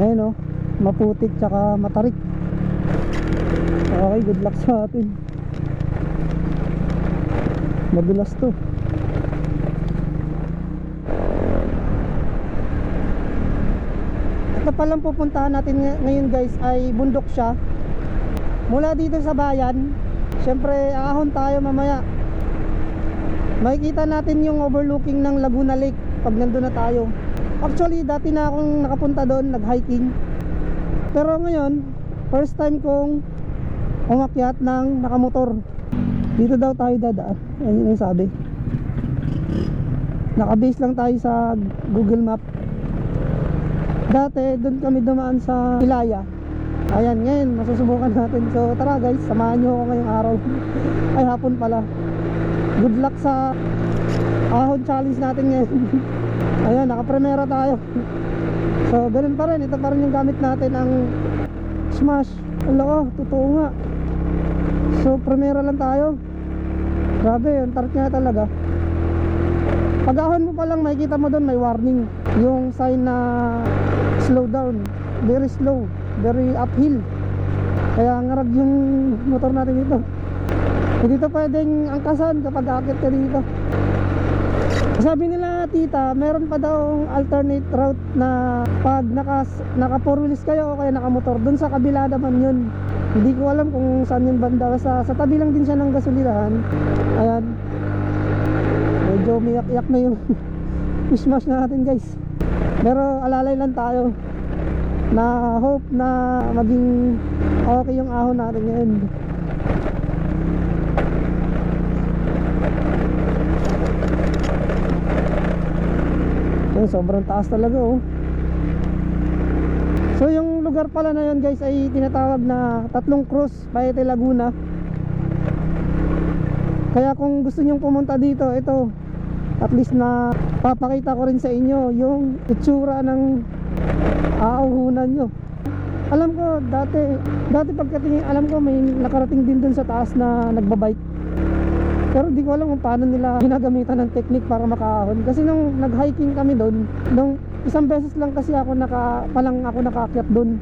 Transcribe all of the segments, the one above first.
Ayun oh, maputik tsaka matarik. Okay, good luck sa atin. Madulas to. Ito palang pupuntahan natin ngay- ngayon guys ay bundok siya. Mula dito sa bayan, syempre ahon tayo mamaya. Makikita natin yung overlooking ng Laguna Lake pag nandun na tayo. Actually, dati na akong nakapunta doon, nag-hiking. Pero ngayon, first time kong umakyat ng nakamotor. Dito daw tayo dadaan. Ayun yung sabi. Nakabase lang tayo sa Google Map. Dati, doon kami dumaan sa Ilaya. Ayan, ngayon, masusubukan natin. So, tara guys, samahan nyo ako ngayong araw. Ay, hapon pala. Good luck sa ahon challenge natin ngayon. Ayan, nakapremera tayo. So, ganun pa rin. Ito pa rin yung gamit natin, ang Smash. Ala, oh, totoo nga. So, premera lang tayo. Grabe, yung tart niya talaga. Pag ahon mo pa lang, makikita mo doon, may warning. Yung sign na slow down. Very slow. Very uphill. Kaya ngarag yung motor natin dito. Hindi to pwedeng angkasan kapag akit ka dito. Sabi nila tita, meron pa daw alternate route na pag naka, naka four wheels kayo o kaya naka motor, dun sa kabila naman yun. Hindi ko alam kung saan yun banda. Sa, sa tabi lang din siya ng gasolinahan. Ayan. Medyo umiyak-iyak na yung fishmash natin guys. Pero alalay lang tayo. Na hope na maging okay yung ahon natin ngayon. Ayun, sobrang taas talaga oh. So yung lugar pala na yun guys ay tinatawag na Tatlong Cruz, Paete Laguna. Kaya kung gusto nyong pumunta dito, ito at least na papakita ko rin sa inyo yung itsura ng aauhunan nyo. Alam ko dati, dati pagkatingin, alam ko may nakarating din dun sa taas na nagbabike. Pero di ko alam kung paano nila ginagamitan ng technique para makaahon. Kasi nung nag-hiking kami doon, nung isang beses lang kasi ako naka, palang ako nakaakyat doon.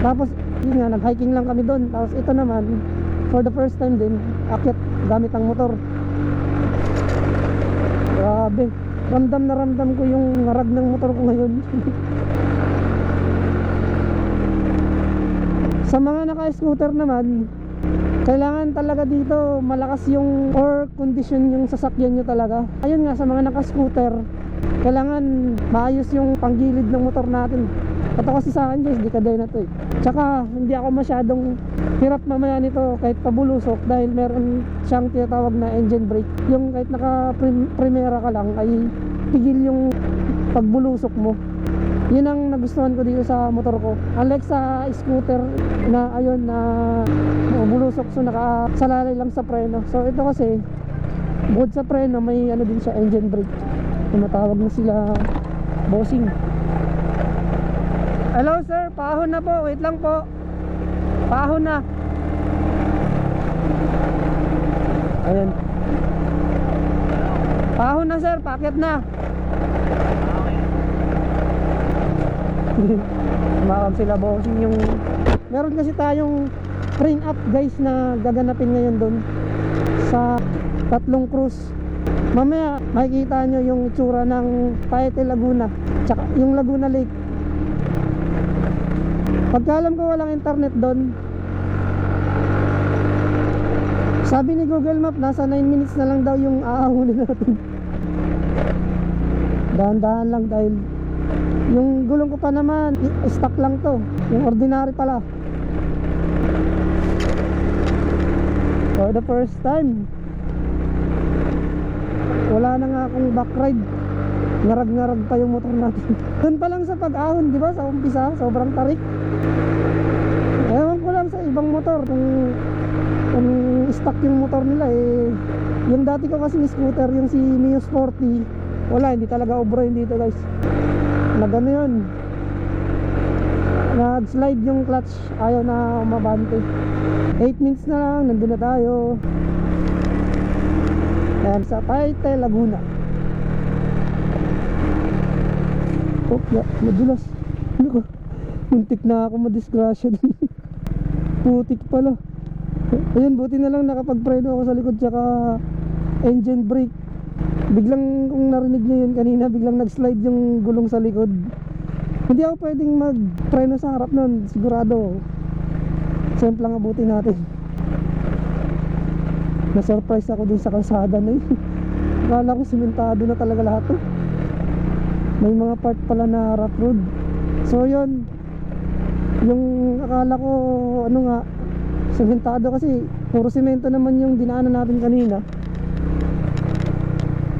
Tapos, yun nga, nag-hiking lang kami doon. Tapos ito naman, for the first time din, akyat gamit ang motor. Grabe. Ramdam na ramdam ko yung ngarag ng motor ko ngayon. Sa mga naka-scooter naman, kailangan talaga dito malakas yung or condition yung sasakyan nyo talaga. Ayun nga sa mga naka-scooter, kailangan maayos yung panggilid ng motor natin. Ito kasi sa akin guys, di kadaya na to eh. Tsaka hindi ako masyadong hirap mamaya nito kahit pabulusok dahil meron siyang tinatawag na engine brake. Yung kahit naka primera ka lang ay pigil yung pagbulusok mo. Yun ang nagustuhan ko dito sa motor ko. Unlike sa scooter na ayun na bulusok so nakasalalay lang sa preno. So ito kasi bukod sa preno may ano din siya engine brake. Tumatawag na sila bossing. Hello sir, paahon na po. Wait lang po. Paahon na. Ayun. Paahon na sir, paket na. Tumakam sila bossing. Yung Meron kasi tayong ring up guys na gaganapin ngayon doon sa tatlong cruise. Mamaya makikita nyo yung itsura ng Paete Laguna tsaka yung Laguna Lake. Pagka alam ko walang internet doon sabi ni Google Map nasa 9 minutes na lang daw yung aahunin natin dahan-dahan lang dahil yung gulong ko pa naman stock lang to. Yung ordinary pala. For the first time. Wala na nga akong back ride. Ngarag-ngarag pa yung motor natin. Dun pa lang sa pag-ahon di ba? Sa umpisa sobrang tarik. Ewan ko lang sa ibang motor kung kung stock yung motor nila eh yung dati ko kasi scooter yung si Mio Sporty wala hindi talaga obro yun dito guys nag ano yun nag slide yung clutch ayaw na umabante 8 minutes na lang nandun na tayo Ayan sa Paite Laguna oh ya, madulas ano ko Muntik na ako madisgrasya dun. Putik pala. Ayun, buti na lang nakapag-preno ako sa likod tsaka engine brake. Biglang kung narinig niyo yun kanina, biglang nag-slide yung gulong sa likod. Hindi ako pwedeng mag-preno sa harap nun, sigurado. Simple lang abutin natin. Na-surprise ako dun sa kalsada na yun. Akala ko simentado na talaga lahat to. May mga part pala na rough road. So yun, yung akala ko ano nga, sementado kasi puro semento naman yung dinaanan natin kanina.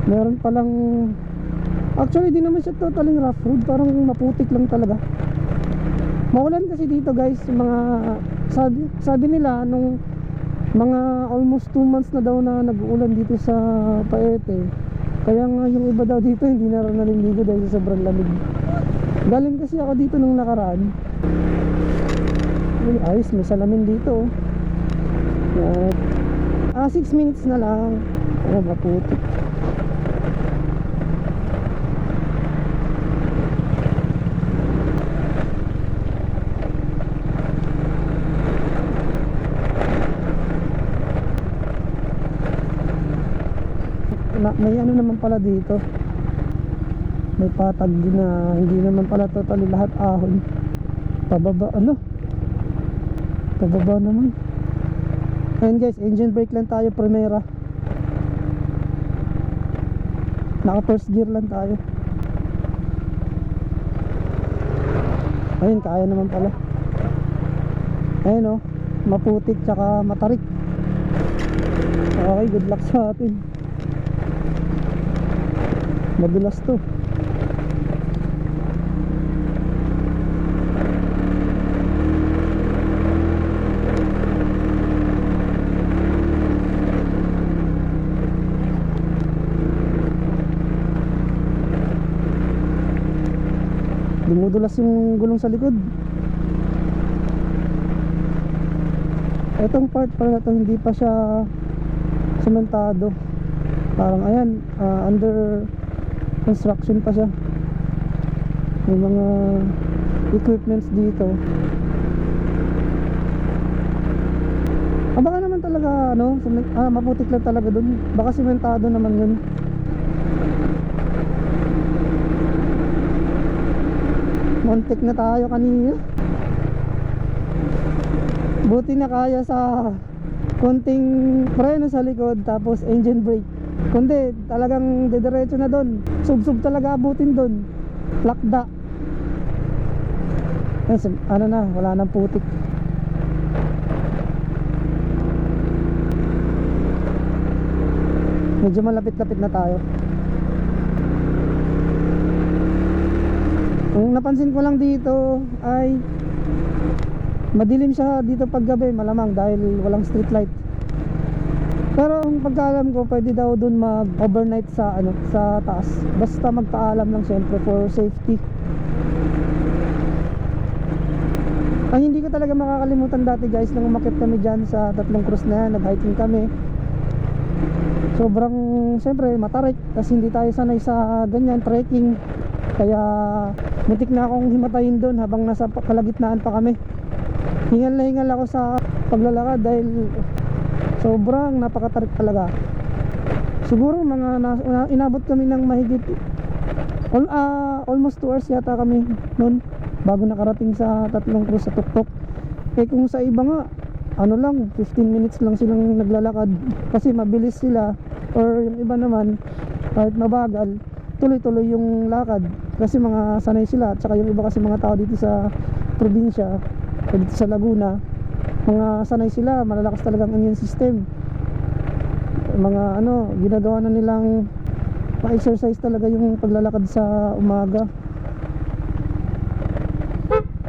Meron palang Actually di naman siya totaling rough road, parang maputik lang talaga. Maulan kasi dito guys, mga sabi, sabi nila nung mga almost 2 months na daw na nag-uulan dito sa Paete. Kaya nga yung iba daw dito hindi na rin naliligo dahil sa sobrang lamig. Galing kasi ako dito nung nakaraan. Uy, ayos, may salamin dito. oh. Ah, 6 minutes na lang. Oh, maputik. na, may ano naman pala dito. May patag din na hindi naman pala totally lahat ahon. Pababa ano? Pababa naman. Ayun guys engine brake lang tayo primera. Naka first gear lang tayo. Ayun kaya naman pala. Ayun oh. Maputik tsaka matarik. Okay good luck sa atin Madulas to. Dumudulas yung gulong sa likod. Etong part pala to hindi pa siya sementado. Parang ayan, ah, under construction pa siya. May mga equipments dito. Ah baka naman talaga ano ah, maputik lang talaga dun. Baka simentado naman yun. Montik na tayo kanina. Buti na kaya sa konting preno sa likod tapos engine brake kundi talagang didiretso na doon sub-sub talaga abutin doon lakda. Sim- ano na wala nang putik. Medyo malapit-lapit na tayo. Ang napansin ko lang dito ay madilim siya dito paggabi malamang dahil walang street light pero ang pagkaalam ko, pwede daw dun mag-overnight sa ano, sa taas. Basta magpaalam lang syempre for safety. Ang hindi ko talaga makakalimutan dati guys nung umakit kami dyan sa tatlong cruise na yan, nag-hiking kami. Sobrang syempre matarik kasi hindi tayo sanay sa ganyan trekking. Kaya mutik na akong himatayin doon habang nasa kalagitnaan pa kami. Hingal na hingal ako sa paglalakad dahil sobrang napakatarik talaga. Siguro mga na, na- inabot kami ng mahigit all, ah, almost 2 hours yata kami noon bago nakarating sa tatlong cruise sa tuktok. Eh kung sa iba nga ano lang 15 minutes lang silang naglalakad kasi mabilis sila or yung iba naman kahit mabagal tuloy-tuloy yung lakad kasi mga sanay sila at saka yung iba kasi mga tao dito sa probinsya dito sa Laguna mga sanay sila malalakas talagang immune system. Mga ano ginagawa na nilang pa-exercise talaga yung paglalakad sa umaga.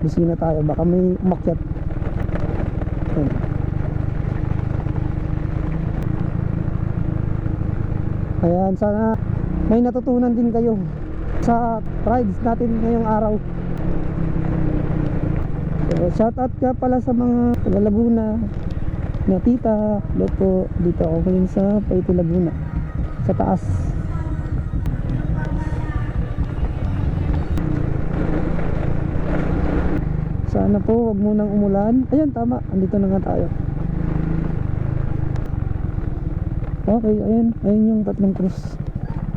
Busina tayo baka may umakyat. Ayan. ayan sana may natutunan din kayo sa rides natin ngayong araw So, shout out ka pala sa mga taga Laguna na tita, loko, dito ako ngayon sa Paiti Laguna sa taas Sana po wag munang umulan. Ayan, tama. Andito na nga tayo. Okay, ayan. Ayan yung tatlong cross.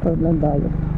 Paglan tayo.